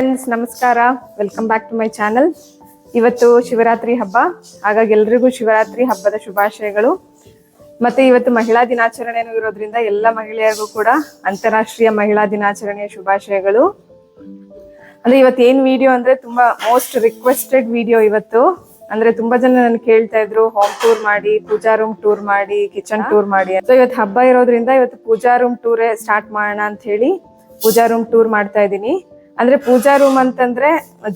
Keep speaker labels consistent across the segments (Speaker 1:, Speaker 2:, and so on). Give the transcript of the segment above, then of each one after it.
Speaker 1: Friends ನಮಸ್ಕಾರ. Welcome back to my channel ಇವತ್ತು ಶಿವರಾತ್ರಿ ಹಬ್ಬ. ಹಾಗಾಗಿ ಎಲ್ರಿಗೂ ಶಿವರಾತ್ರಿ ಹಬ್ಬದ ಶುಭಾಶಯಗಳು. ಮತ್ತೆ ಇವತ್ತು ಮಹಿಳಾ ದಿನಾಚರಣೆನೂ ಇರೋದ್ರಿಂದ ಎಲ್ಲ ಮಹಿಳೆಯರಿಗೂ ಕೂಡ ಅಂತಾರಾಷ್ಟ್ರೀಯ ಮಹಿಳಾ ದಿನಾಚರಣೆಯ ಶುಭಾಶಯಗಳು. ಅಂದ್ರೆ ಇವತ್ತು ಏನ್ ವಿಡಿಯೋ ಅಂದ್ರೆ ತುಂಬಾ ಮೋಸ್ಟ್ ರಿಕ್ವೆಸ್ಟೆಡ್ ವಿಡಿಯೋ ಇವತ್ತು. ಅಂದ್ರೆ ತುಂಬಾ ಜನ ನನ್ ಕೇಳ್ತಾ ಇದ್ರು ಹೋಮ್ ಟೂರ್ ಮಾಡಿ, ಪೂಜಾ ರೂಮ್ ಟೂರ್ ಮಾಡಿ ಕಿಚನ್ ಟೂರ್ ಮಾಡಿ ಸೊ ಇವತ್ತು ಹಬ್ಬ ಇರೋದ್ರಿಂದ ಇವತ್ತು ಪೂಜಾ ರೂಮ್ ಟೂರೇ ಸ್ಟಾರ್ಟ್ ಮಾಡೋಣ ಅಂತ ಹೇಳಿ ಪೂಜಾ ರೂಮ್ ಟೂರ್ ಮಾಡ್ತಾ ಇದ್ದೀನಿ. ಅಂದ್ರೆ ಪೂಜಾ ರೂಮ್ ಅಂತಂದ್ರೆ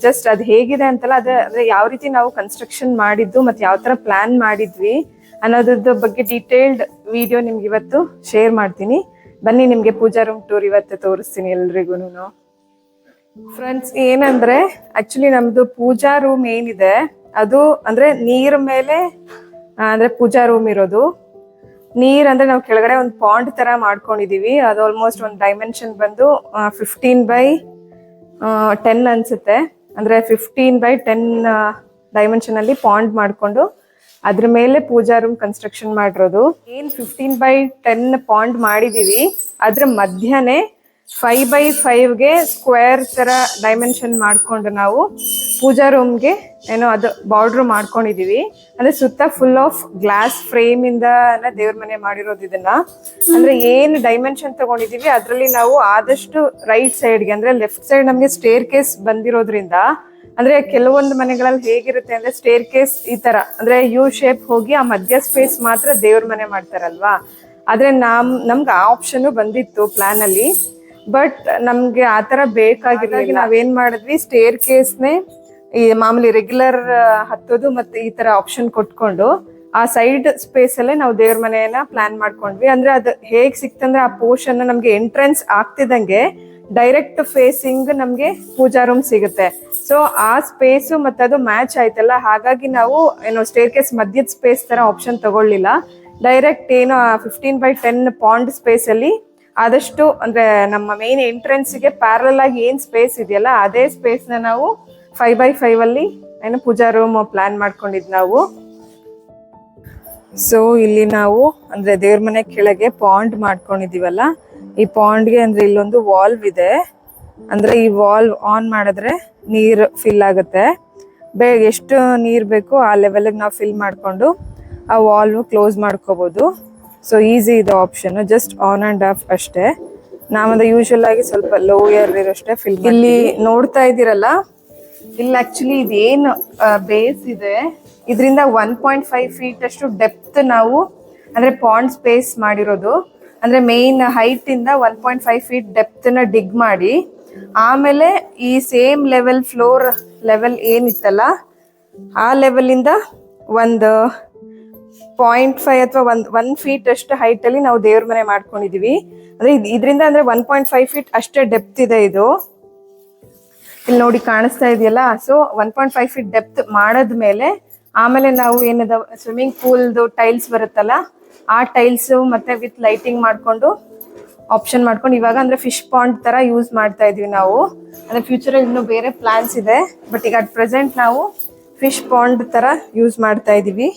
Speaker 1: ಜಸ್ಟ್ ಅದ್ ಹೇಗಿದೆ ಅಂತಲ್ಲ, ಅದೇ ಅಂದ್ರೆ ಯಾವ ರೀತಿ ನಾವು ಕನ್ಸ್ಟ್ರಕ್ಷನ್ ಮಾಡಿದ್ದು ಮತ್ತೆ ಯಾವ ತರ ಪ್ಲಾನ್ ಮಾಡಿದ್ವಿ ಅನ್ನೋದ್ರ ಬಗ್ಗೆ ಡೀಟೇಲ್ಡ್ ವಿಡಿಯೋ ನಿಮ್ಗೆ ಇವತ್ತು ಶೇರ್ ಮಾಡ್ತೀನಿ. ಬನ್ನಿ ನಿಮ್ಗೆ ಪೂಜಾ ರೂಮ್ ಟೂರ್ ಇವತ್ತು ತೋರಿಸ್ತೀನಿ ಎಲ್ರಿಗೂ ಫ್ರೆಂಡ್ಸ್ ಏನಂದ್ರೆ ಆಕ್ಚುಲಿ ನಮ್ದು ಪೂಜಾ ರೂಮ್ ಏನಿದೆ, ಅದು ಅಂದ್ರೆ ನೀರ್ ಮೇಲೆ ಅಂದ್ರೆ ಪೂಜಾ ರೂಮ್ ಇರೋದು. ನೀರ್ ಅಂದ್ರೆ ನಾವು ಕೆಳಗಡೆ ಒಂದು ಪಾಂಡ್ ತರ ಮಾಡ್ಕೊಂಡಿದೀವಿ. ಅದು ಆಲ್ಮೋಸ್ಟ್ ಒಂದು ಡೈಮೆನ್ಷನ್ ಬಂದು ಫಿಫ್ಟೀನ್ ಬೈ ಟೆನ್ ಅನ್ಸುತ್ತೆ. ಅಂದ್ರೆ ಫಿಫ್ಟೀನ್ ಬೈ ಟೆನ್ ಡೈಮೆನ್ಷನಲ್ಲಿ ಪಾಂಡ್ ಮಾಡಿಕೊಂಡು ಅದ್ರ ಮೇಲೆ ಪೂಜಾ ರೂಮ್ ಕನ್ಸ್ಟ್ರಕ್ಷನ್ ಮಾಡಿರೋದು. ಏನ್ ಫಿಫ್ಟೀನ್ ಬೈ ಟೆನ್ ಪಾಂಡ್ ಮಾಡಿದೀವಿ, ಅದ್ರ ಮಧ್ಯನೇ ಫೈವ್ ಬೈ ಫೈವ್ಗೆ ಸ್ಕ್ವೇರ್ ತರ ಡೈಮೆನ್ಷನ್ ಮಾಡಿಕೊಂಡು ನಾವು ಪೂಜಾ ರೂಮ್ಗೆ ಏನೋ ಅದು ಬಾರ್ಡರ್ ಮಾಡ್ಕೊಂಡಿದೀವಿ. ಅಂದ್ರೆ ಸುತ್ತ ಫುಲ್ ಆಫ್ ಗ್ಲಾಸ್ ಫ್ರೇಮ್ ಇಂದ ದೇವ್ರ ಮನೆ ಮಾಡಿರೋದು ಇದನ್ನ. ಅಂದ್ರೆ ಏನ್ ಡೈಮೆನ್ಷನ್ ತಗೊಂಡಿದೀವಿ ಅದ್ರಲ್ಲಿ ನಾವು ಆದಷ್ಟು ರೈಟ್ ಸೈಡ್ಗೆ ಅಂದ್ರೆ ಲೆಫ್ಟ್ ಸೈಡ್ ನಮ್ಗೆ ಸ್ಟೇರ್ ಕೇಸ್ ಬಂದಿರೋದ್ರಿಂದ ಅಂದ್ರೆ ಕೆಲವೊಂದು ಮನೆಗಳಲ್ಲಿ ಹೇಗಿರುತ್ತೆ ಅಂದ್ರೆ ಸ್ಟೇರ್ ಕೇಸ್ ಈ ತರ ಅಂದ್ರೆ ಯು ಶೇಪ್ ಹೋಗಿ ಆ ಮಧ್ಯ ಸ್ಪೇಸ್ ಮಾತ್ರ ದೇವ್ರ ಮನೆ ಮಾಡ್ತಾರಲ್ವಾ? ಆದ್ರೆ ನಮ್ ನಮ್ಗೆ ಆ ಆಪ್ಷನ್ ಬಂದಿತ್ತು ಪ್ಲಾನ್ ಅಲ್ಲಿ. ಬಟ್ ನಮ್ಗೆ ಆತರ ಬೇಕಾಗಿಲ್ಲ ನಾವೇನ್ ಮಾಡಿದ್ವಿ ಸ್ಟೇರ್ ಕೇಸ್ನೇ ಈ ಮಾಮೂಲಿ ರೆಗ್ಯುಲರ್ ಹತ್ತೋದು ಮತ್ತೆ ಈ ತರ ಆಪ್ಷನ್ ಕೊಟ್ಕೊಂಡು ಆ ಸೈಡ್ ಸ್ಪೇಸ್ ಅಲ್ಲೇ ನಾವು ದೇವ್ರ ಮನೆಯನ್ನ ಪ್ಲಾನ್ ಮಾಡ್ಕೊಂಡ್ವಿ. ಅಂದ್ರೆ ಅದು ಹೇಗ್ ಸಿಕ್ತಂದ್ರೆ ಆ ಪೋರ್ಷನ್ ನಮ್ಗೆ ಎಂಟ್ರೆನ್ಸ್ ಆಗ್ತಿದಂಗೆ ಡೈರೆಕ್ಟ್ ಫೇಸಿಂಗ್ ನಮ್ಗೆ ಪೂಜಾ ರೂಮ್ ಸಿಗುತ್ತೆ. ಸೊ ಆ ಸ್ಪೇಸ್ ಮತ್ತೆ ಅದು ಮ್ಯಾಚ್ ಆಯ್ತಲ್ಲ? ಹಾಗಾಗಿ ನಾವು ಏನೋ ಸ್ಟೇರ್ ಕೇಸ್ ಮಧ್ಯದ ಸ್ಪೇಸ್ ತರ ಆಪ್ಷನ್ ತಗೊಳ್ಳಿಲ್ಲ. ಡೈರೆಕ್ಟ್ ಏನೋ fifteen by ten pond space ಅಲ್ಲಿ ಆದಷ್ಟು ಅಂದ್ರೆ ನಮ್ಮ ಮೇನ್ ಎಂಟ್ರೆನ್ಸ್ಗೆ ಪ್ಯಾರಲ್ ಆಗಿ ಏನ್ ಸ್ಪೇಸ್ ಇದೆಯಲ್ಲ, ಅದೇ ಸ್ಪೇಸ್ ನಾವು ಫೈವ್ ಬೈ ಫೈವ್ ಅಲ್ಲಿ ಏನು ಪೂಜಾ ರೂಮ್ ಪ್ಲಾನ್ ಮಾಡ್ಕೊಂಡಿದ್ ನಾವು. ಸೊ ಇಲ್ಲಿ ನಾವು ಅಂದ್ರೆ ದೇವ್ರ ಮನೆ ಕೆಳಗೆ ಪಾಂಡ್ ಮಾಡ್ಕೊಂಡಿದೀವಲ್ಲ. ಈ ಪಾಂಡ್ಗೆ ಅಂದ್ರೆ ಇಲ್ಲೊಂದು ವಾಲ್ವ್ ಇದೆ. ಅಂದ್ರೆ ಈ ವಾಲ್ವ್ ಆನ್ ಮಾಡಿದ್ರೆ ನೀರ್ ಫಿಲ್ ಆಗುತ್ತೆ. ಬೇಗ ಎಷ್ಟು ನೀರ್ ಬೇಕು ಆ ಲೆವೆಲ್ ನಾವು ಫಿಲ್ ಮಾಡ್ಕೊಂಡು ಆ ವಾಲ್ವ್ ಕ್ಲೋಸ್ ಮಾಡ್ಕೋಬಹುದು ಸೊ ಈಸಿ ಇದೆ option just on and off ಅಷ್ಟೇ. ನಾವಂದ್ರೆ ಯೂಶುವಲ್ ಆಗಿ ಸ್ವಲ್ಪ ಲೋಯರ್ ಇರೋಷ್ಟೇ ಫಿಲ್ ಇಲ್ಲಿ ನೋಡ್ತಾ ಇದ್ದೀರಲ್ಲ ಇಲ್ಲಿ ಆಕ್ಚುಲಿ ಇದೇನು ಬೇಸ್ ಇದೆ. ಇದರಿಂದ ಒನ್ ಪಾಯಿಂಟ್ ಫೈವ್ ಫೀಟ್ ಅಷ್ಟು ಡೆಪ್ತ್ ನಾವು, ಅಂದ್ರೆ ಪಾಂಡ್ ಸ್ಪೇಸ್ ಮಾಡಿರೋದು. ಅಂದ್ರೆ ಮೇನ್ ಹೈಟ್ ಇಂದ ಒನ್ ಪಾಯಿಂಟ್ ಫೈವ್ ಫೀಟ್ ಡೆಪ್ತ್ನ ಡಿಗ್ ಮಾಡಿ, ಆಮೇಲೆ ಈ ಸೇಮ್ ಲೆವೆಲ್ ಫ್ಲೋರ್ ಲೆವೆಲ್ ಏನಿತ್ತಲ್ಲ, ಆ ಲೆವೆಲ್ ಇಂದ ಒಂದು ಪಾಯಿಂಟ್ ಫೈವ್ ಅಥವಾ ಒಂದ್ ಒನ್ ಫೀಟ್ ಅಷ್ಟು ಹೈಟ್ ಅಲ್ಲಿ ನಾವು ದೇವ್ರ ಮನೆ ಮಾಡ್ಕೊಂಡಿದೀವಿ. ಅಂದ್ರೆ ಇದು, ಇದ್ರಿಂದ ಅಂದ್ರೆ ಒನ್ ಪಾಯಿಂಟ್ ಫೈವ್ ಫೀಟ್ ಅಷ್ಟೇ ಡೆಪ್ತ್ ಇದೆ ಇದು. ಇಲ್ಲಿ ನೋಡಿ ಕಾಣಿಸ್ತಾ ಇದೆಯಲ್ಲ? So one point five feet depth ಮಾಡಾದ್ಮೇಲೆ ಆಮೇಲೆ ನಾವು ಏನದ ಸ್ವಿಮ್ಮಿಂಗ್ ಪೂಲ್ದು ಟೈಲ್ಸ್ ಬರುತ್ತಲ್ಲ, ಆ ಟೈಲ್ಸ್ ಮತ್ತೆ ವಿತ್ ಲೈಟಿಂಗ್ ಮಾಡ್ಕೊಂಡು ಆಪ್ಷನ್ ಮಾಡ್ಕೊಂಡು ಇವಾಗ ಅಂದ್ರೆ ಫಿಶ್ ಪಾಂಡ್ ತರ ಯೂಸ್ ಮಾಡ್ತಾ ಇದೀವಿ ನಾವು. ಅಂದ್ರೆ ಫ್ಯೂಚರ್ ಇನ್ನು ಬೇರೆ ಪ್ಲಾನ್ಸ್ ಇದೆ ಬಟ್ ಈಗ ಅಟ್ ಪ್ರೆಸೆಂಟ್ ನಾವು ಫಿಶ್ ಪಾಂಡ್ ತರ ಯೂಸ್ ಮಾಡ್ತಾ ಇದೀವಿ.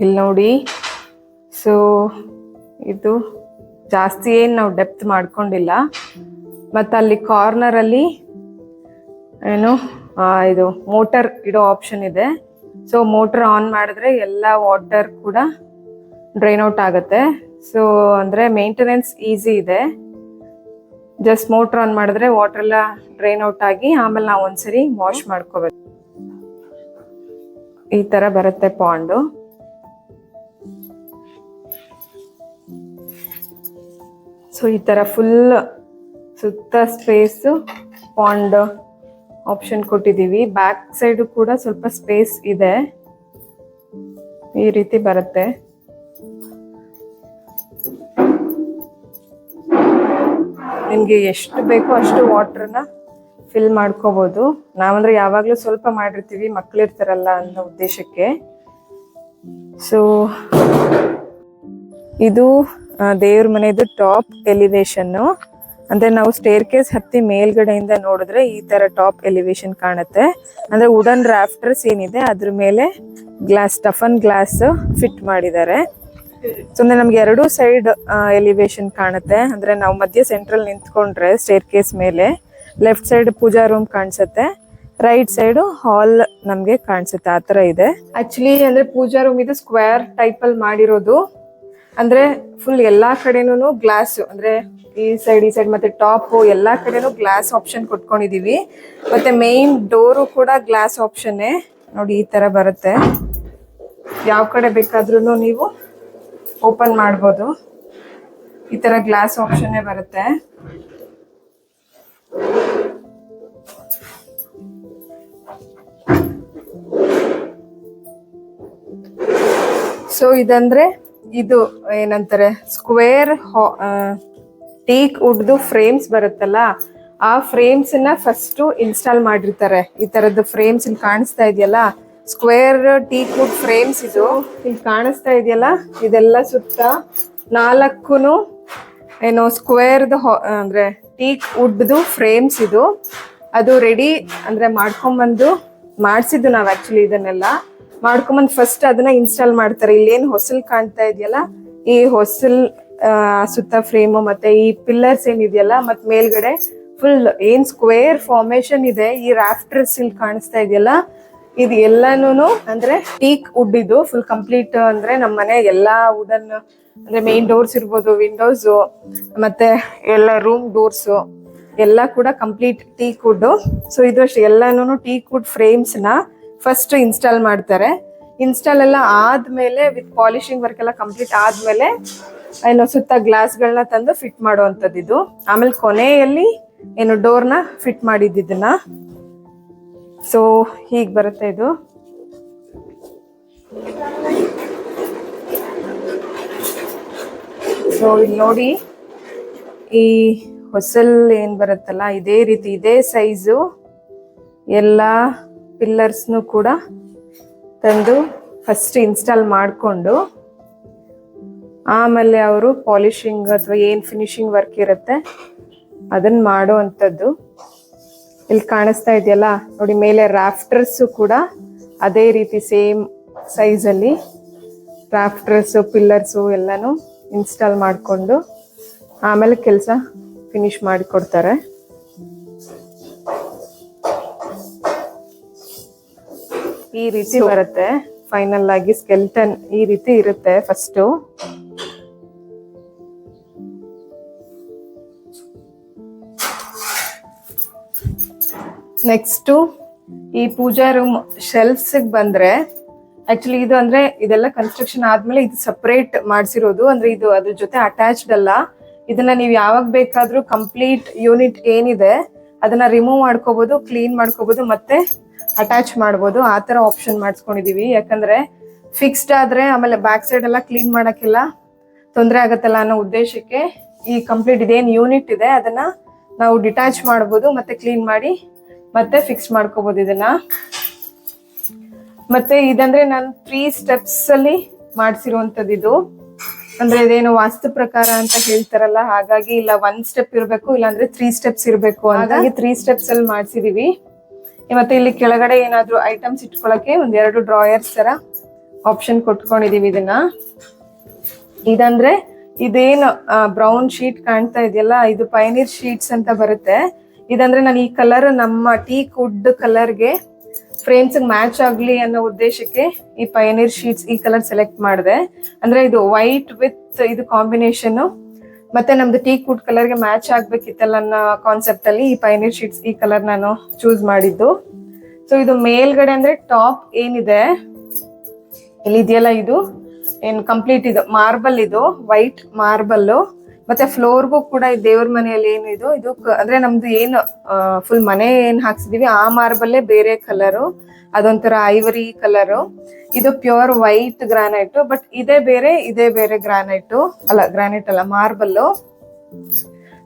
Speaker 1: ಇಲ್ಲಿ ನೋಡಿ ಸೊ ಇದು ಜಾಸ್ತಿ ಏನು ನಾವು ಡೆಪ್ತ್ ಮಾಡ್ಕೊಂಡಿಲ್ಲ. ಮತ್ತು ಅಲ್ಲಿ ಕಾರ್ನರ್ ಅಲ್ಲಿ ಏನು ಇದು ಮೋಟರ್ ಇಡೋ ಆಪ್ಷನ್ ಇದೆ. ಸೊ ಮೋಟರ್ ಆನ್ ಮಾಡಿದ್ರೆ ಎಲ್ಲ ವಾಟರ್ ಕೂಡ ಡ್ರೈನ್ ಔಟ್ ಆಗುತ್ತೆ. ಸೊ ಅಂದರೆ ಮೇಂಟೆನೆನ್ಸ್ ಈಸಿ ಇದೆ. ಜಸ್ಟ್ ಮೋಟರ್ ಆನ್ ಮಾಡಿದ್ರೆ ವಾಟರ್ ಎಲ್ಲ ಡ್ರೈನ್ ಔಟ್ ಆಗಿ ಆಮೇಲೆ ನಾವು ಒಂದ್ಸರಿ ವಾಶ್ ಮಾಡ್ಕೋಬೇಕು. ಈ ತರ ಬರುತ್ತೆ ಪಾಂಡು ಸೊ ಈ ಥರ ಫುಲ್ ಸುತ್ತ ಸ್ಪೇಸ್ ಪಾಂಡ್ ಆಪ್ಷನ್ ಕೊಟ್ಟಿದ್ದೀವಿ. ಬ್ಯಾಕ್ ಸೈಡು ಕೂಡ ಸ್ವಲ್ಪ ಸ್ಪೇಸ್ ಇದೆ. ಈ ರೀತಿ ಬರುತ್ತೆ. ನಿಮಗೆ ಎಷ್ಟು ಬೇಕೋ ಅಷ್ಟು ವಾಟ್ರನ್ನ ಫಿಲ್ ಮಾಡ್ಕೋಬೋದು. ನಾವಂದ್ರೆ ಯಾವಾಗಲೂ ಸ್ವಲ್ಪ ಮಾಡಿರ್ತೀವಿ ಮಕ್ಳಿರ್ತಾರಲ್ಲ ಅನ್ನೋ ಉದ್ದೇಶಕ್ಕೆ. ಸೊ ಇದು ದೇವ್ರ ಮನೆದು ಟಾಪ್ ಎಲಿವೇಶನ್ ಅಂದ್ರೆ ನಾವು ಸ್ಟೇರ್ ಕೇಸ್ ಹತ್ತಿ ಮೇಲ್ಗಡೆಯಿಂದ ನೋಡಿದ್ರೆ ಈ ತರ ಟಾಪ್ ಎಲಿವೇಶನ್ ಕಾಣುತ್ತೆ. ಅಂದ್ರೆ ವುಡನ್ ರಾಫ್ಟರ್ಸ್ ಏನಿದೆ ಅದ್ರ ಮೇಲೆ ಗ್ಲಾಸ್ ಟಫನ್ ಗ್ಲಾಸ್ ಫಿಟ್ ಮಾಡಿದ್ದಾರೆ. ಸೊ ಅಂದ್ರೆ ನಮ್ಗೆ ಎರಡು ಸೈಡ್ ಎಲಿವೇಶನ್ ಕಾಣುತ್ತೆ. ಅಂದ್ರೆ ನಾವು ಮಧ್ಯ ಸೆಂಟ್ರಲ್ ನಿಂತ್ಕೊಂಡ್ರೆ ಸ್ಟೇರ್ ಕೇಸ್ ಮೇಲೆ ಲೆಫ್ಟ್ ಸೈಡ್ ಪೂಜಾ ರೂಮ್ ಕಾಣಿಸುತ್ತೆ. ರೈಟ್ ಸೈಡ್ ಹಾಲ್ ನಮ್ಗೆ ಕಾಣಿಸುತ್ತೆ, ಆ ತರ ಇದೆ. ಆಕ್ಚುಲಿ ಅಂದ್ರೆ ಪೂಜಾ ರೂಮ್ ಇದು ಸ್ಕ್ವೇರ್ ಟೈಪ್ ಅಲ್ಲಿ ಮಾಡಿರೋದು. ಅಂದ್ರೆ ಫುಲ್ ಎಲ್ಲಾ ಕಡೆನೂ ಗ್ಲಾಸ್ ಅಂದ್ರೆ ಈ ಸೈಡ್ ಈ ಸೈಡ್ ಮತ್ತೆ ಟಾಪ್ ಎಲ್ಲಾ ಕಡೆನೂ ಗ್ಲಾಸ್ ಆಪ್ಷನ್ ಕೊಟ್ಕೊಂಡಿದೀವಿ. ಮತ್ತೆ ಮೇನ್ ಡೋರು ಕೂಡ ಗ್ಲಾಸ್ ಆಪ್ಷನ್ನೇ ನೋಡಿ ಈ ತರ ಬರುತ್ತೆ. ಯಾವ ಕಡೆ ಬೇಕಾದ್ರೂ ನೀವು ಓಪನ್ ಮಾಡ್ಬೋದು. ಈ ತರ ಗ್ಲಾಸ್ ಆಪ್ಷನ್ನೇ ಬರುತ್ತೆ. ಸೊ ಇದಂದ್ರೆ ಇದು ಏನಂತಾರೆ? ಸ್ಕ್ವೇರ್ ಟೀಕ್ ಉಡ್ದು ಫ್ರೇಮ್ಸ್ ಬರುತ್ತಲ್ಲ, ಆ ಫ್ರೇಮ್ಸ್ನ ಫಸ್ಟ್ ಇನ್ಸ್ಟಾಲ್ ಮಾಡಿರ್ತಾರೆ. ಈ ತರದ್ದು ಫ್ರೇಮ್ಸ್ ಇಲ್ಲಿ ಕಾಣಿಸ್ತಾ ಇದೆಯಲ್ಲ? ಸ್ಕ್ವೇರ್ ಟೀಕ್ ವುಡ್ ಫ್ರೇಮ್ಸ್ ಇದು. ಇಲ್ಲಿ ಕಾಣಿಸ್ತಾ ಇದೆಯಲ್ಲ? ಇದೆಲ್ಲ ಸುತ್ತ ನಾಲ್ಕುನು ಏನೋ ಸ್ಕ್ವೇರ್ದು ಅಂದ್ರೆ ಟೀಕ್ ವುಡ್ದು ಫ್ರೇಮ್ಸ್ ಇದು. ಅದು ರೆಡಿ ಅಂದ್ರೆ ಮಾಡ್ಕೊಂಬಂದು ಮಾಡಿಸಿದ್ದು ನಾವು ಆಕ್ಚುಲಿ ಇದನ್ನೆಲ್ಲ. ಮಾಡ್ಕೊಂಬಂದು ಫಸ್ಟ್ ಅದನ್ನ ಇನ್ಸ್ಟಾಲ್ ಮಾಡ್ತಾರೆ. ಇಲ್ಲಿ ಏನ್ ಹೊಸಲ್ ಕಾಣ್ತಾ ಇದೆಯಲ್ಲ, ಈ ಹೊಸಲ್ ಸುತ್ತ ಫ್ರೇಮು ಮತ್ತೆ ಈ ಪಿಲ್ಲರ್ಸ್ ಏನಿದೆಯಲ್ಲ ಮತ್ತೆ ಮೇಲ್ಗಡೆ ಫುಲ್ ಏನ್ ಸ್ಕ್ವೇರ್ ಫಾರ್ಮೇಶನ್ ಇದೆ, ಈ ರಾಫ್ಟರ್ಸ್ ಇಲ್ಲಿ ಕಾಣಿಸ್ತಾ ಇದೆಯಲ್ಲ, ಇದು ಎಲ್ಲಾನು ಅಂದ್ರೆ ಟೀಕ್ ವುಡ್ ಇದು ಫುಲ್ ಕಂಪ್ಲೀಟ್ ಅಂದ್ರೆ ನಮ್ಮ ಮನೆ ಎಲ್ಲಾ ವುಡನ್ ಅಂದ್ರೆ ಮೇನ್ ಡೋರ್ಸ್ ಇರ್ಬೋದು ವಿಂಡೋಸ್ ಮತ್ತೆ ಎಲ್ಲ ರೂಮ್ ಡೋರ್ಸ್ ಎಲ್ಲ ಕೂಡ ಕಂಪ್ಲೀಟ್ ಟೀಕ್ ವುಡ್ ಸೊ ಇದು ಅಷ್ಟೇ ಎಲ್ಲಾನು ಟೀಕ್ ವುಡ್ ಫ್ರೇಮ್ಸ್ನ ಫಸ್ಟ್ ಇನ್ಸ್ಟಾಲ್ ಮಾಡ್ತಾರೆ. ಇನ್ಸ್ಟಾಲ್ ಎಲ್ಲ ಆದ್ಮೇಲೆ ವಿತ್ ಪಾಲಿಶಿಂಗ್ ವರ್ಕ್ ಎಲ್ಲ ಕಂಪ್ಲೀಟ್ ಆದ್ಮೇಲೆ, ಏನು ಸುತ್ತ ಗ್ಲಾಸ್ಗಳನ್ನ ತಂದು ಫಿಟ್ ಮಾಡುವಂಥದ್ದು ಇದು. ಆಮೇಲೆ ಕೊನೆಯಲ್ಲಿ ಏನು ಡೋರ್ನ ಫಿಟ್ ಮಾಡಿದ್ದು ಇದನ್ನ. ಸೊ ಹೀಗೆ ಬರುತ್ತೆ ಇದು. ಸೊ ಇಲ್ಲಿ ನೋಡಿ, ಈ ಹೊಸಲ್ ಏನ್ ಬರುತ್ತಲ್ಲ, ಇದೇ ರೀತಿ, ಇದೇ ಸೈಜು ಎಲ್ಲ ಪಿಲ್ಲರ್ಸ್ನು ಕೂಡ ತಂದು ಫಸ್ಟ್ ಇನ್ಸ್ಟಾಲ್ ಮಾಡಿಕೊಂಡು, ಆಮೇಲೆ ಅವರು ಪಾಲಿಶಿಂಗ್ ಅಥವಾ ಏನು ಫಿನಿಶಿಂಗ್ ವರ್ಕ್ ಇರುತ್ತೆ ಅದನ್ನ ಮಾಡೋ ಅಂಥದ್ದು ಇಲ್ಲಿ ಕಾಣಿಸ್ತಾ ಇದೆಯಲ್ಲ, ನೋಡಿ ಮೇಲೆ ರಾಫ್ಟರ್ಸು ಕೂಡ ಅದೇ ರೀತಿ ಸೇಮ್ ಸೈಜಲ್ಲಿ ರಾಫ್ಟರ್ಸು ಪಿಲ್ಲರ್ಸು ಎಲ್ಲನೂ ಇನ್ಸ್ಟಾಲ್ ಮಾಡಿಕೊಂಡು, ಆಮೇಲೆ ಕೆಲಸ ಫಿನಿಶ್ ಮಾಡಿಕೊಡ್ತಾರೆ. ಈ ರೀತಿ ಬರುತ್ತೆ. ಫೈನಲ್ ಆಗಿ ಸ್ಕೆಲ್ಟನ್ ಈ ರೀತಿ ಇರುತ್ತೆ ಫಸ್ಟು ನೆಕ್ಸ್ಟು ಈ ಪೂಜಾ ರೂಮ್ ಶೆಲ್ಫ್ಸ್ ಬಂದ್ರೆ ಆಕ್ಚುಲಿ ಇದು ಅಂದ್ರೆ ಇದೆಲ್ಲ ಕನ್ಸ್ಟ್ರಕ್ಷನ್ ಆದ್ಮೇಲೆ ಇದು ಸಪರೇಟ್ ಮಾಡಿಸಿರೋದು. ಅಂದ್ರೆ ಇದು ಅದ್ರ ಜೊತೆ ಅಟ್ಯಾಚ್ಡ್ ಅಲ್ಲ. ಇದನ್ನ ನೀವು ಯಾವಾಗ ಬೇಕಾದ್ರೂ ಕಂಪ್ಲೀಟ್ ಯೂನಿಟ್ ಏನಿದೆ, ಅದನ್ನ ರಿಮೂವ್ ಮಾಡ್ಕೋಬಹುದು ಕ್ಲೀನ್ ಮಾಡ್ಕೋಬಹುದು ಮತ್ತೆ ಅಟ್ಯಾಚ್ ಮಾಡ್ಬೋದು, ಆ ತರ ಆಪ್ಷನ್ ಮಾಡಿಸ್ಕೊಂಡಿದೀವಿ. ಯಾಕಂದ್ರೆ ಫಿಕ್ಸ್ಡ್ ಆದ್ರೆ ಆಮೇಲೆ ಬ್ಯಾಕ್ ಸೈಡ್ ಎಲ್ಲ ಕ್ಲೀನ್ ಮಾಡಕ್ಕೆಲ್ಲ. ತೊಂದರೆ ಆಗತ್ತಲ್ಲ ಅನ್ನೋ ಉದ್ದೇಶಕ್ಕೆ ಈ ಕಂಪ್ಲೀಟ್ ಇದೇನ್ ಯೂನಿಟ್ ಇದೆ, ಅದನ್ನ ನಾವು ಡಿಟ್ಯಾಚ್ ಮಾಡ್ಬೋದು, ಮತ್ತೆ ಕ್ಲೀನ್ ಮಾಡಿ, ಮತ್ತೆ ಫಿಕ್ಸ್ ಮಾಡ್ಕೋಬೋದು ಇದನ್ನ. ಮತ್ತೆ ಇದಂದ್ರೆ ನಾನು ತ್ರೀ ಸ್ಟೆಪ್ಸ್ ಅಲ್ಲಿ ಮಾಡ್ಸಿರುವಂತದ್ದು ಇದು. ಅಂದ್ರೆ ಇದೇನು ವಾಸ್ತು ಪ್ರಕಾರ ಅಂತ ಹೇಳ್ತಾರಲ್ಲ, ಹಾಗಾಗಿ ಇಲ್ಲ ಒನ್ ಸ್ಟೆಪ್ ಇರ್ಬೇಕು, ಇಲ್ಲಾಂದ್ರೆ ತ್ರೀ ಸ್ಟೆಪ್ಸ್ ಇರ್ಬೇಕು ಹಾಗಾಗಿ ತ್ರೀ ಸ್ಟೆಪ್ಸ್ ಅಲ್ಲಿ ಮಾಡ್ಸಿದೀವಿ. ಮತ್ತೆ ಇಲ್ಲಿ ಕೆಳಗಡೆ ಏನಾದ್ರು ಐಟಮ್ಸ್ ಇಟ್ಕೊಳಕ್ಕೆ ಒಂದ್ ಎರಡು ಡ್ರಾಯರ್ಸ್ ತರ ಆಪ್ಷನ್ ಕೊಟ್ಕೊಂಡಿದೀವಿ ಇದನ್ನ. ಇದಂದ್ರೆ ಇದೇನು ಬ್ರೌನ್ ಶೀಟ್ ಕಾಣ್ತಾ ಇದೆಯಲ್ಲ, ಇದು ಪೈನೀರ್ ಶೀಟ್ಸ್ ಅಂತ ಬರುತ್ತೆ. ಇದಂದ್ರೆ ನಾನು ಈ ಕಲರ್ ನಮ್ಮ ಟೀ ಕುಡ್ ಕಲರ್ಗೆ ಫ್ರೇಮ್ಸ್ ಮ್ಯಾಚ್ ಆಗ್ಲಿ ಅನ್ನೋ ಉದ್ದೇಶಕ್ಕೆ ಈ ಪೈನೀರ್ ಶೀಟ್ಸ್ ಈ ಕಲರ್ ಸೆಲೆಕ್ಟ್ ಮಾಡಿದೆ. ಅಂದ್ರೆ ಇದು ವೈಟ್ ವಿತ್ ಇದು ಕಾಂಬಿನೇಷನ್ ಮತ್ತೆ ನಮ್ದು ಟೀ ಕುಡ್ ಕಲರ್ಗೆ ಮ್ಯಾಚ್ ಆಗ್ಬೇಕಿತ್ತಲ್ಲ ಅನ್ನೋ ಕಾನ್ಸೆಪ್ಟ್ ಅಲ್ಲಿ ಈ ಪೈನೀರ್ ಶೀಟ್ಸ್ ಈ ಕಲರ್ ನಾನು ಚೂಸ್ ಮಾಡಿದ್ದು. ಸೊ ಇದು ಮೇಲ್ಗಡೆ ಅಂದ್ರೆ ಟಾಪ್ ಏನಿದೆ? ಇಲ್ಲಿ ಇದೆಯಲ್ಲ ಇದು? ಏನ್ ಕಂಪ್ಲೀಟ್ ಇದು? ಮಾರ್ಬಲ್ ಇದು ವೈಟ್ ಮಾರ್ಬಲ್ ಮತ್ತೆ ಫ್ಲೋರ್ಗೂ ಕೂಡ ದೇವ್ರ ಮನೆಯಲ್ಲಿ ಏನು ಇದು? ಇದು ಅಂದ್ರೆ ನಮ್ದು ಏನು ಫುಲ್ ಮನೆ ಏನ್ ಹಾಕ್ಸಿದೀವಿ, ಆ ಮಾರ್ಬಲ್ಲೇ ಬೇರೆ ಕಲರು ಅದೊಂಥರ ಐವರಿ ಕಲರು ಇದು ಪ್ಯೂರ್ ವೈಟ್ ಗ್ರಾನೈಟ್ ಬಟ್ ಇದೇ ಬೇರೆ ಇದೇ ಬೇರೆ ಗ್ರಾನೈಟ್ ಅಲ್ಲ ಗ್ರಾನೈಟ್ ಅಲ್ಲ ಮಾರ್ಬಲ್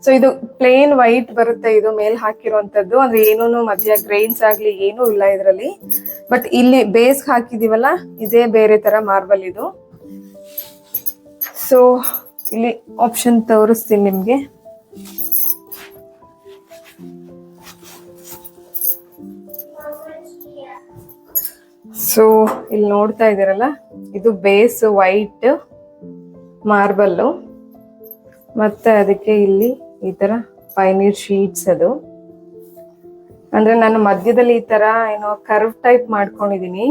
Speaker 1: ಸೊ ಇದು ಪ್ಲೇನ್ ವೈಟ್ ಬರುತ್ತೆ, ಇದು ಮೇಲ್ ಹಾಕಿರುವಂತದ್ದು ಅಂದ್ರೆ ಏನೂನು ಮಧ್ಯ ಗ್ರೈನ್ಸ್ ಆಗ್ಲಿ, ಏನೂ ಇಲ್ಲ ಇದರಲ್ಲಿ. ಬಟ್ ಇಲ್ಲಿ ಬೇಸ್ ಹಾಕಿದೀವಲ್ಲ, ಇದೇ ಬೇರೆ ತರ ಮಾರ್ಬಲ್ ಇದು. ಸೊ ಇಲ್ಲಿ ಆಪ್ಷನ್ ತೋರಿಸ್ತೀನಿ ನಿಮ್ಗೆ. ಸೊ ಇಲ್ಲಿ ನೋಡ್ತಾ ಇದ್ದೀರಲ್ಲ, ಇದು ಬೇಸ್ ವೈಟ್ ಮಾರ್ಬಲ್ಲು. ಮತ್ತೆ ಅದಕ್ಕೆ ಇಲ್ಲಿ ಈ ತರ ಪೈನೀರ್ ಶೀಟ್ಸ್ ಅದು. ಅಂದ್ರೆ ನಾನು ಮಧ್ಯದಲ್ಲಿ ಈ ತರ ಏನೋ ಕರ್ವ್ ಟೈಪ್ ಮಾಡ್ಕೊಂಡಿದೀನಿ,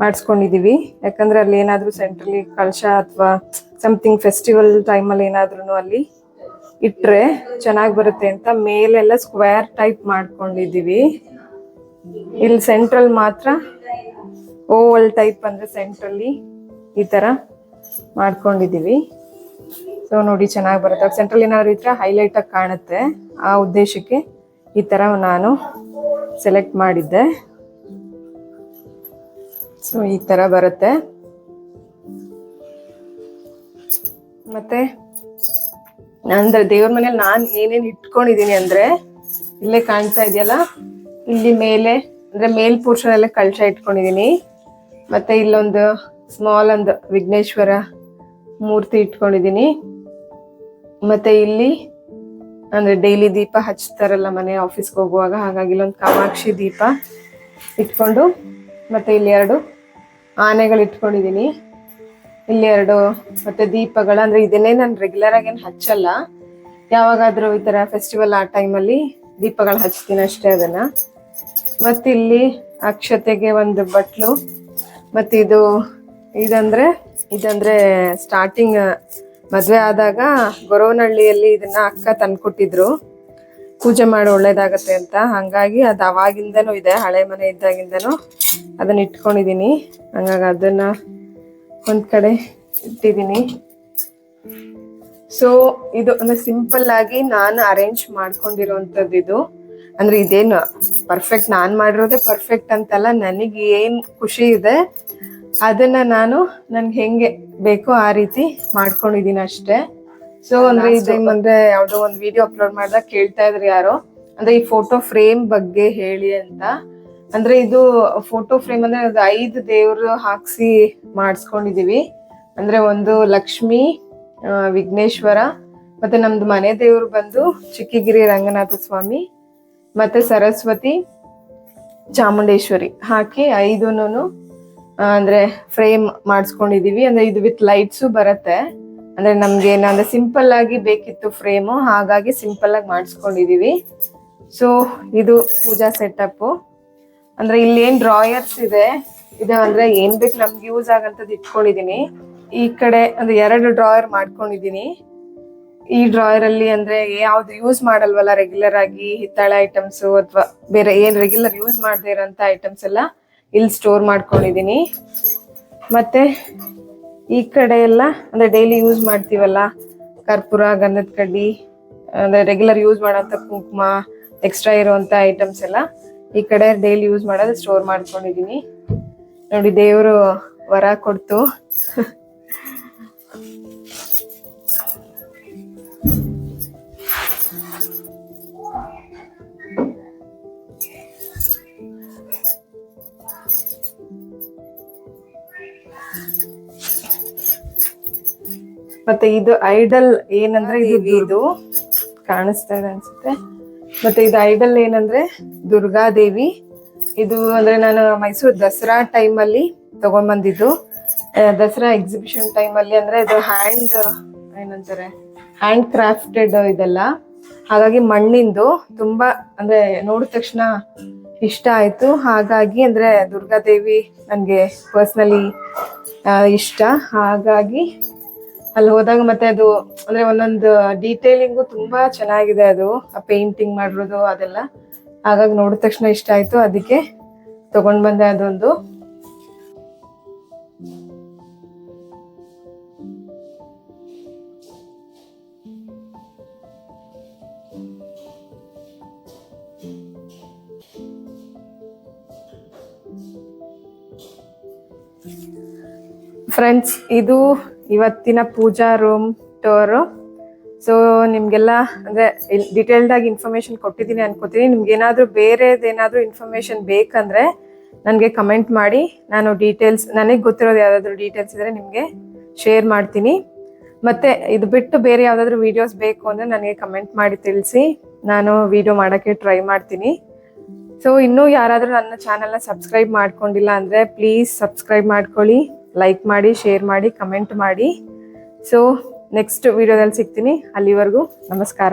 Speaker 1: ಮಾಡಿಸ್ಕೊಂಡಿದೀವಿ. ಯಾಕಂದ್ರೆ ಅಲ್ಲಿ ಏನಾದರೂ ಸೆಂಟ್ರಲ್ಲಿ ಕಳಶ ಅಥವಾ ಸಮಥಿಂಗ್ ಫೆಸ್ಟಿವಲ್ ಟೈಮಲ್ಲಿ ಏನಾದ್ರೂ ಅಲ್ಲಿ ಇಟ್ಟರೆ ಚೆನ್ನಾಗಿ ಬರುತ್ತೆ ಅಂತ ಮೇಲೆಲ್ಲ ಸ್ಕ್ವೇರ್ ಟೈಪ್ ಮಾಡ್ಕೊಂಡಿದೀವಿ. ಇಲ್ಲಿ ಸೆಂಟ್ರಲ್ ಮಾತ್ರ ಓವಲ್ ಟೈಪ್ ಅಂದ್ರೆ ಸೆಂಟ್ರಲ್ಲಿ ಈ ತರ ಮಾಡ್ಕೊಂಡಿದೀವಿ. ಸೊ ನೋಡಿ ಚೆನ್ನಾಗಿ ಬರುತ್ತೆ. ಸೆಂಟ್ರಲ್ ಏನಾದ್ರು ಇದ್ರೆ ಹೈಲೈಟ್ ಆಗಿ ಕಾಣುತ್ತೆ. ಆ ಉದ್ದೇಶಕ್ಕೆ ಈ ತರ ನಾನು ಸೆಲೆಕ್ಟ್ ಮಾಡಿದ್ದೆ. ಸೊ ಈ ತರ ಬರುತ್ತೆ. ಮತ್ತೆ ಅಂದ್ರೆ ದೇವ್ರ ಮನೇಲಿ ನಾನು ಏನೇನ್ ಇಟ್ಕೊಂಡಿದ್ದೀನಿ ಅಂದ್ರೆ ಇಲ್ಲೇ ಕಾಣ್ತಾ ಇದೆಯಲ್ಲ? ಇಲ್ಲಿ ಮೇಲೆ, ಅಂದ್ರೆ ಮೇಲ್ ಪೋರ್ಷನ್ ಎಲ್ಲ ಕಳಶ ಇಟ್ಕೊಂಡಿದೀನಿ. ಮತ್ತೆ ಇಲ್ಲೊಂದು ಸ್ಮಾಲ್ ಒಂದು ವಿಘ್ನೇಶ್ವರ ಮೂರ್ತಿ ಇಟ್ಕೊಂಡಿದೀನಿ. ಮತ್ತೆ ಇಲ್ಲಿ, ಅಂದ್ರೆ ಡೈಲಿ ದೀಪ ಹಚ್ತಾರಲ್ಲ ಮನೆ ಆಫೀಸ್ಗೆ ಹೋಗುವಾಗ, ಹಾಗಾಗಿ ಇಲ್ಲೊಂದು ಕಾಮಾಕ್ಷಿ ದೀಪ ಇಟ್ಕೊಂಡು, ಮತ್ತೆ ಇಲ್ಲಿ ಎರಡು ಆನೆಗಳು ಇಟ್ಕೊಂಡಿದೀನಿ. ಇಲ್ಲಿ ಎರಡು, ಮತ್ತೆ ದೀಪಗಳು, ಅಂದ್ರೆ ಇದನ್ನೇ ನಾನು ರೆಗ್ಯುಲರ್ ಆಗಿ ಏನು ಹಚ್ಚಲ್ಲ. ಯಾವಾಗಾದ್ರೂ ಈ ತರ ಫೆಸ್ಟಿವಲ್ ಆ ಟೈಮಲ್ಲಿ ದೀಪಗಳು ಹಚ್ತೀನಿ ಅಷ್ಟೇ ಅದನ್ನ. ಮತ್ತೆ ಇಲ್ಲಿ ಅಕ್ಷತೆಗೆ ಒಂದು ಬಟ್ಲು. ಇದು, ಇದಂದ್ರೆ ಇದಂದ್ರೆ ಸ್ಟಾರ್ಟಿಂಗ್ ಮದ್ವೆ ಆದಾಗ ಗೊರವನಹಳ್ಳಿಯಲ್ಲಿ ಇದನ್ನ ಅಕ್ಕ ತಂದ್ಕೊಟ್ಟಿದ್ರು. ಪೂಜೆ ಮಾಡಿ ಒಳ್ಳೇದಾಗತ್ತೆ ಅಂತ. ಹಂಗಾಗಿ ಅದು ಅವಾಗಿಂದನೂ ಇದೆ, ಹಳೆ ಮನೆ ಇದ್ದಾಗಿಂದನೂ ಅದನ್ನ ಇಟ್ಕೊಂಡಿದೀನಿ. ಹಂಗಾಗಿ ಅದನ್ನ ಒಂದ್ ಕಡೆ ಇಟ್ಟಿದೀನಿ. ಸೊ ಇದು ಅಂದ್ರೆ ಸಿಂಪಲ್ ಆಗಿ ನಾನು ಅರೇಂಜ್ ಮಾಡ್ಕೊಂಡಿರೋಂಥದ್ದು ಇದು ಅಂದ್ರೆ ಇದೇನು ಪರ್ಫೆಕ್ಟ್ ನಾನ್ ಮಾಡಿರೋದೇ ಪರ್ಫೆಕ್ಟ್ ಅಂತಲ್ಲ ನನಗೆ ಏನ್ ಖುಷಿ ಇದೆ ಅದನ್ನ ನಾನು ನನ್ಗೆ ಹೆಂಗೆ ಬೇಕೋ ಆ ರೀತಿ ಮಾಡ್ಕೊಂಡಿದೀನಿ ಅಷ್ಟೇ. ಸೊ ಅಂದ್ರೆ ಇದು ಅಂದ್ರೆ ಯಾವ್ದೋ ಒಂದು ವಿಡಿಯೋ ಅಪ್ಲೋಡ್ ಮಾಡ್ದಾಗ ಕೇಳ್ತಾ ಇದ್ರಿ ಯಾರೋ? ಅಂದ್ರೆ ಈ ಫೋಟೋ ಫ್ರೇಮ್ ಬಗ್ಗೆ ಹೇಳಿ ಅಂತ. ಅಂದ್ರೆ ಇದು ಫೋಟೋ ಫ್ರೇಮ್ ಅಂದ್ರೆ ಅದು ಐದು ದೇವ್ರು ಹಾಕ್ಸಿ ಮಾಡಿಸ್ಕೊಂಡಿದೀವಿ. ಅಂದ್ರೆ ಒಂದು ಲಕ್ಷ್ಮಿ ವಿಘ್ನೇಶ್ವರ ಮತ್ತೆ ನಮ್ದು ಮನೆ ದೇವ್ರು ಬಂದು ಚಿಕ್ಕಿಗಿರಿ ರಂಗನಾಥ ಸ್ವಾಮಿ ಮತ್ತೆ ಸರಸ್ವತಿ ಚಾಮುಂಡೇಶ್ವರಿ ಹಾಕಿ ಐದುನು ಅಂದ್ರೆ ಫ್ರೇಮ್ ಮಾಡಿಸ್ಕೊಂಡಿದೀವಿ. ಅಂದ್ರೆ ಇದು ವಿತ್ ಲೈಟ್ಸು ಬರುತ್ತೆ. ಅಂದ್ರೆ ನಮ್ಗೆ ಏನಂದ್ರೆ ಸಿಂಪಲ್ ಆಗಿ ಬೇಕಿತ್ತು ಫ್ರೇಮು, ಹಾಗಾಗಿ ಸಿಂಪಲ್ ಆಗಿ ಮಾಡಿಸ್ಕೊಂಡಿದೀವಿ. ಸೊ ಇದು ಪೂಜಾ ಸೆಟಪ್ಪು ಅಂದ್ರೆ ಇಲ್ಲಿ ಏನ್ ಡ್ರಾಯರ್ಸ್ ಇದೆ. ಇದು ಅಂದ್ರೆ ಏನು ಬೇಕು ನಮ್ಗೆ ಯೂಸ್ ಆಗಂತದ್ ಇಟ್ಕೊಂಡಿದೀನಿ. ಈ ಕಡೆ ಅಂದ್ರೆ ಎರಡು ಡ್ರಾಯರ್ ಮಾಡ್ಕೊಂಡಿದೀನಿ. ಈ ಡ್ರಾಯರ್ ಅಲ್ಲಿ ಅಂದ್ರೆ ಯಾವ್ದು ಯೂಸ್ ಮಾಡಲ್ವಲ್ಲ ರೆಗ್ಯುಲರ್ ಆಗಿ ಹಿತ್ತಾಳೆ ಐಟಮ್ಸ್ ಅಥವಾ ಬೇರೆ ಏನ್ ರೆಗ್ಯುಲರ್ ಯೂಸ್ ಮಾಡದೇ ಇರೋಂತ ಐಟಮ್ಸ್ ಎಲ್ಲ ಇಲ್ಲಿ ಸ್ಟೋರ್ ಮಾಡ್ಕೊಂಡಿದೀನಿ ಮತ್ತೆ ಈ ಕಡೆ ಎಲ್ಲ ಅಂದ್ರೆ ಡೈಲಿ ಯೂಸ್ ಮಾಡ್ತೀವಲ್ಲ ಕರ್ಪೂರ, ಗಂಧದ ಕಡ್ಡಿ, ಅಂದ್ರೆ ರೆಗ್ಯುಲರ್ ಯೂಸ್ ಮಾಡೋಂತ ಕುಂಕುಮ ಎಕ್ಸ್ಟ್ರಾ ಇರುವಂತ ಐಟಮ್ಸ್ ಎಲ್ಲ ಈ ಕಡೆ ಡೈಲಿ ಯೂಸ್ ಮಾಡೋದು ಸ್ಟೋರ್ ಮಾಡ್ಕೊಂಡಿದೀನಿ ನೋಡಿ ದೇವರು ವರ ಕೊಡ್ತು. ಮತ್ತೆ ಇದು ಐಡಲ್ ಏನಂದ್ರೆ ಇದು ಇದು ಕಾಣಿಸ್ತಾ ಇದೆ ಅನ್ಸುತ್ತೆ. ಮತ್ತೆ ಇದು ಐಡಲ್ ಏನಂದ್ರೆ ದುರ್ಗಾದೇವಿ. ಇದು ಅಂದ್ರೆ ನಾನು ಮೈಸೂರು ದಸರಾ ಟೈಮಲ್ಲಿ ತಗೊಂಡ್ ಬಂದಿದ್ದು ದಸರಾ ಎಕ್ಸಿಬಿಷನ್ ಟೈಮಲ್ಲಿ ಅಂದ್ರೆ ಇದು ಹ್ಯಾಂಡ್ ಏನಂತಾರೆ ಹ್ಯಾಂಡ್ ಕ್ರಾಫ್ಟೆಡ್ ಇದೆಲ್ಲ. ಹಾಗಾಗಿ ಮಣ್ಣಿಂದು ತುಂಬಾ ಅಂದ್ರೆ ನೋಡಿದ ತಕ್ಷಣ ಇಷ್ಟ ಆಯ್ತು. ಹಾಗಾಗಿ ಅಂದ್ರೆ ದುರ್ಗಾದೇವಿ ನನಗೆ ಪರ್ಸ್ನಲಿ ಇಷ್ಟ. ಹಾಗಾಗಿ ಅಲ್ಲಿ ಹೋದಾಗ ಮತ್ತೆ ಅದು, ಅಂದ್ರೆ ಒಂದೊಂದು ಡೀಟೇಲಿಂಗು ತುಂಬಾ ಚೆನ್ನಾಗಿದೆ ಅದು. ಆ ಪೇಂಟಿಂಗ್ ಮಾಡಿರೋದು ಅದೆಲ್ಲ. ಹಾಗಾಗಿ ನೋಡಿದ ತಕ್ಷಣ ಇಷ್ಟ ಆಯ್ತು. ಅದಕ್ಕೆ ತಗೊಂಡ್ ಬಂದೆ ಅದೊಂದು. ಫ್ರೆಂಡ್ಸ್ ಇದು ಇವತ್ತಿನ ಪೂಜಾ ರೂಮ್ ಟೋರು ಸೊ ನಿಮಗೆಲ್ಲ ಅಂದರೆ ಡಿಟೇಲ್ಡಾಗಿ ಆಗಿ ಇನ್ಫಾರ್ಮೇಶನ್ ಕೊಟ್ಟಿದ್ದೀನಿ ಅನ್ಕೋತೀನಿ. ನಿಮ್ಗೆ ಏನಾದರೂ ಬೇರೆದೇನಾದರೂ ಇನ್ಫಾರ್ಮೇಷನ್ ಬೇಕಂದ್ರೆ ನನಗೆ ಕಮೆಂಟ್ ಮಾಡಿ. ನಾನು ಡೀಟೇಲ್ಸ್ ನನಗೆ ಗೊತ್ತಿರೋದು ಯಾವುದಾದ್ರೂ ಡೀಟೇಲ್ಸ್ ಇದ್ರೆ ನಿಮಗೆ ಶೇರ್ ಮಾಡ್ತೀನಿ. ಮತ್ತೆ ಇದು ಬಿಟ್ಟು ಬೇರೆ ಯಾವುದಾದ್ರೂ ವಿಡಿಯೋಸ್ ಬೇಕು ಅಂದರೆ ನನಗೆ ಕಮೆಂಟ್ ಮಾಡಿ ತಿಳಿಸಿ. ನಾನು ವಿಡಿಯೋ ಮಾಡೋಕ್ಕೆ ಟ್ರೈ ಮಾಡ್ತೀನಿ. ಸೊ ಇನ್ನೂ ಯಾರಾದರೂ ನನ್ನ ಚಾನಲ್ನ ಸಬ್ಸ್ಕ್ರೈಬ್ ಮಾಡ್ಕೊಂಡಿಲ್ಲ ಅಂದರೆ ಪ್ಲೀಸ್ ಸಬ್ಸ್ಕ್ರೈಬ್ ಮಾಡ್ಕೊಳ್ಳಿ. ಲೈಕ್ ಮಾಡಿ ಶೇರ್ ಮಾಡಿ ಕಮೆಂಟ್ ಮಾಡಿ. ಸೊ ನೆಕ್ಸ್ಟ್ ವಿಡಿಯೋದಲ್ಲಿ ಸಿಗ್ತೀನಿ. ಅಲ್ಲಿವರೆಗೂ ನಮಸ್ಕಾರ.